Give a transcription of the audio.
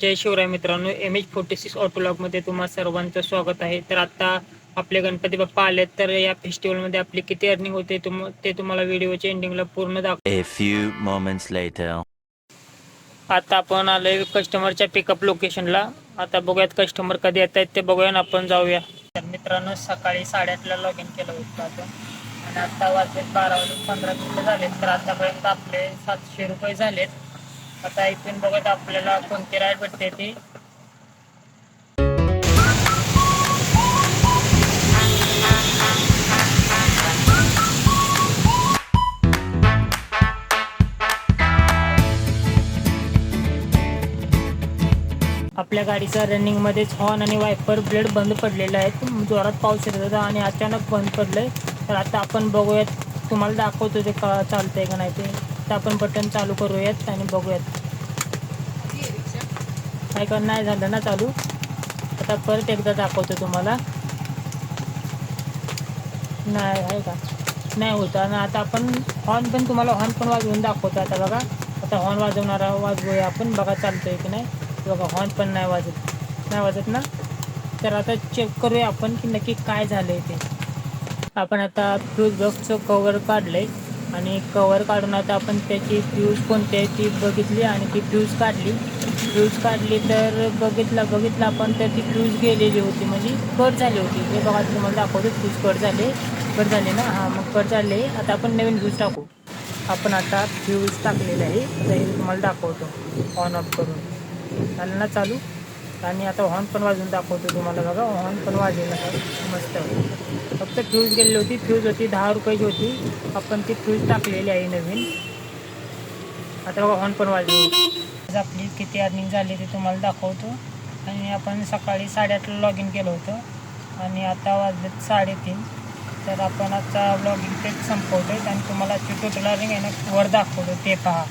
जय शिवराय मित्रांनो M H forty six ऑटोलॉगमध्ये तुम्हा सर्वांचं स्वागत आहे. तर आता आपले गणपती बाप्पा आलेत तर या फेस्टिवलमध्ये आपली किती अर्निंग होते तुम ते तुम्हाला व्हिडिओच्या एंडिंगला पूर्ण दाखव. आता आपण आलोय कस्टमरच्या पिकअप लोकेशनला आता बघूयात कस्टमर कधी येत आहेत ते बघूया आपण जाऊया. तर मित्रांनो सकाळी साडेआठला लॉग इन केलं होतं आपण आणि आता वाजले बारा वाजून पंधरा मिनिटं झालेत. तर आतापर्यंत आपले सातशे रुपये झालेत. आता इथून बघत आपल्याला कोणती राईड भेटते ती. आपल्या गाडीचा रनिंगमध्येच हॉर्न आणि वायपर ब्लेड बंद पडलेला आहे. जोरात पाऊस येत होता आणि अचानक बंद पडलंय. तर आता आपण बघूयात तुम्हाला दाखवतो ते का चालतंय का नाही ते. तर आपण बटन चालू करूयात आणि बघूयात. काय का नाही झालं ना चालू. आता परत एकदा दाखवतो तुम्हाला. नाही आहे का? नाही होत. आणि आता आपण हॉर्न पण तुम्हाला हॉर्न पण वाजवून दाखवतो आता बघा. आता हॉर्न वाजवणारा वाजवूया आपण. बघा चालतोय की नाही? बघा हॉर्न पण नाही वाजत. नाही वाजत ना? तर आता चेक करूया आपण की नक्की काय झालंय ते. आपण आता फ्यूज बॉक्सचं कवर काढलंय. आणि कवर काढून आता आपण त्याची फ्यूज कोणती आहे ती बघितली आणि ती फ्यूज काढली. फ्यूज काढली तर बघितला बघितला आपण तर ती फ्यूज गेलेली होती म्हणजे कट झाली होती. हे बघा तुम्हाला दाखवतो फ्यूज कट झाले. कट झाले ना? हां मग कट झाले. आता आपण नवीन फ्यूज टाकू. आपण आता फ्यूज टाकलेलं आहे. आता हे तुम्हाला दाखवतो. ऑन ऑफ करून. झालं ना चालू? आणि आता हॉर्न पण वाजवून दाखवतो तुम्हाला बघा. हॉर्न पण वाजेल मस्त. फक्त फ्यूज गेलेली होती. फ्यूज होती दहा रुपयाची होती. आपण ती फ्यूज टाकलेली आहे नवीन. आता बघा हॉर्न पण वाजली आज आपली किती अर्निंग झाली ते तुम्हाला दाखवतो. आणि आपण सकाळी साडेआठला लॉग इन केलं होतं. आणि आता वाजलेत साडेतीन. तर आपण आजचा ब्लॉगिंग तेच संपवतो आणि तुम्हाला टोटल अर्निंग आहे ना वर दाखवतो. ते पहा.